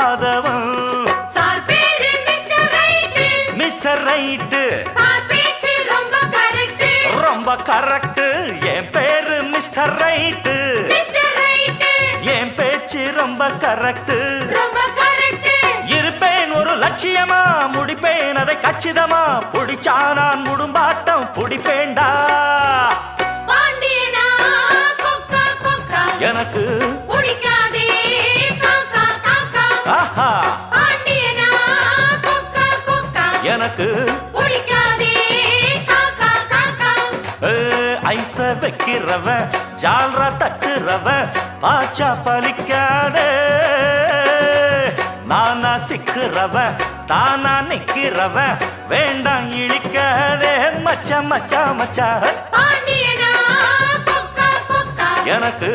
இல்லாதவன் mister right. ரொம்ப correct ரொம்ப கரெக்ட் என் பேரு மிஸ்டர் ரைட்டு. என் பேச்சு ரொம்ப கரெக்ட் இருப்பேன் ஒரு லட்சியமா முடிப்பேன் அதை கச்சிதமா. புடிச்சா நான் முடும்பாட்டம் கொக்கா எனக்கு காக்கா ஆஹா. எனக்கு ஐச வைக்கிறவன் ஜால்ரா தட்டுறவன் பாச்சா பலிக்காதே நானா சிக்கிறவன் தானா நிக்கிறவன் வேண்டாம் இழிக்காதே. மச்சா மச்சா மச்சா. எனக்கு